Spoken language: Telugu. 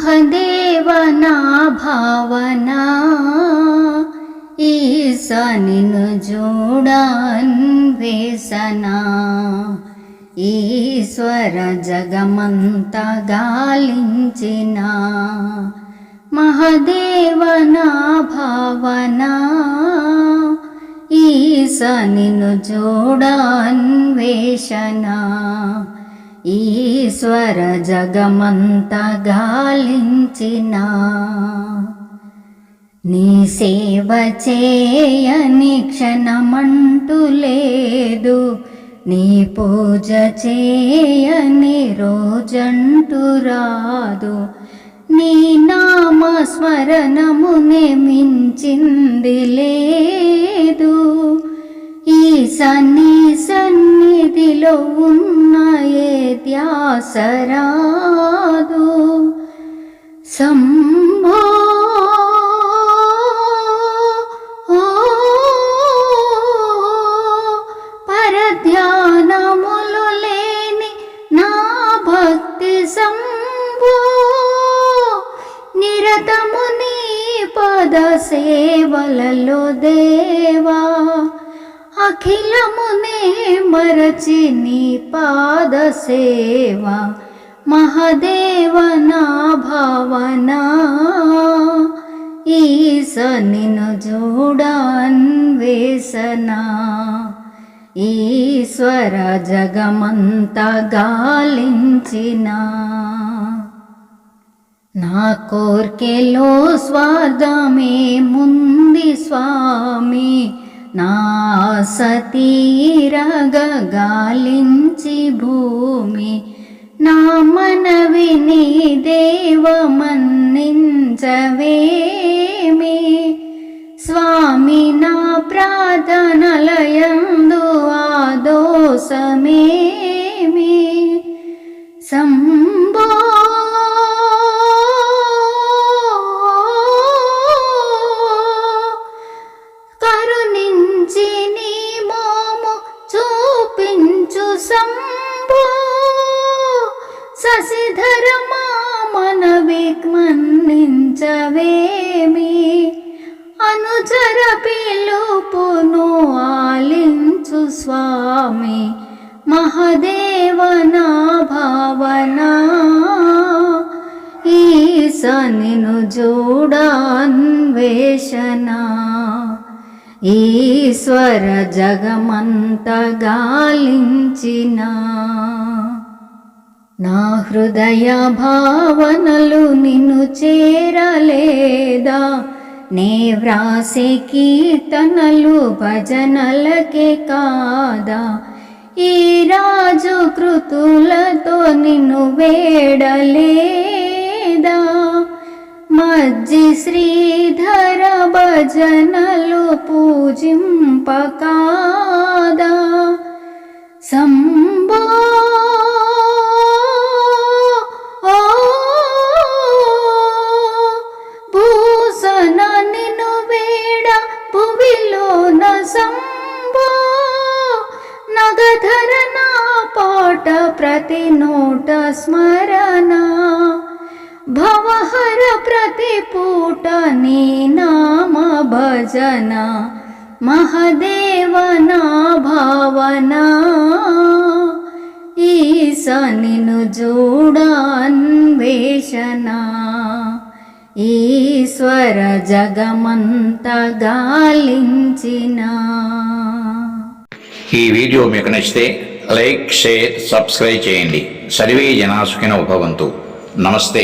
మహదేవనా భావనా ఈస నిన్ను చూడాన్వేషనా ఈశ్వర జగమంత గాలించిన మహదేవనా భావనా ఈస నిన్ను చూడాన్వేషణ ఈశ్వర జగమంత గాలించిన. నీ సేవ చేయని క్షణమంటూ లేదు. నీ పూజ చేయని రోజంటూ రాదు. నీ నామ స్మరణమునే మించింది లేదు. ఈ సన్ని సన్నిధిలో ఉంది ధ్యాసరాదు సంభో పరధ్యానములు లేని నా భక్తి సంభో నిరతము నీ పద సేవలలో దేవా అఖిలమునే మరచి నీ పాద సేవ. మహదేవ నా భావన? ఈస నిన్ను చూడాన్వేషనా ఈశ్వర జగమంత గాలించిన? నా కోర్కెలో స్వార్థమే ముంది స్వామి. నా సతీరగాలించి భూమి నా మనవిని దేవమన్నించవేమి స్వామి నా ప్రార్థనలయందు ఆదోసమే శంభో సంభో శశిధర మామన విగ్మన్నించవేమి అనుచర పిలుపును ఆలించు స్వామి మహదేవనా భావనా? ఈస నిను చూడాన్వేషణ ఈశ్వర జగమంత గాలించిన నా హృదయ భావనలు నిన్ను చేరలేదా? నే వ్రాసే కీర్తనలు భజనలకే కాదా? ఈ రాజు కృతులతో నిన్ను వేడలే మజ్జి శ్రీధర భజనలు పూజింపకాదా సంభో ఓ భూసన నిన్ను వేడ భువిలోన సంభో నగధర నా పాట ప్రతి నోట స్మరణ భవహర ప్రతిపూట నీ నామ భజన మహదేవనా భావనా ఈస నిన్ను చూడాన్వేషణ ఈశ్వర జగమంత గాలించిన ఈ వీడియో మీకు నచ్చితే లైక్ షేర్ సబ్స్క్రైబ్ చేయండి. సర్వే జనాసుకిన ఉపవంతు నమస్తే.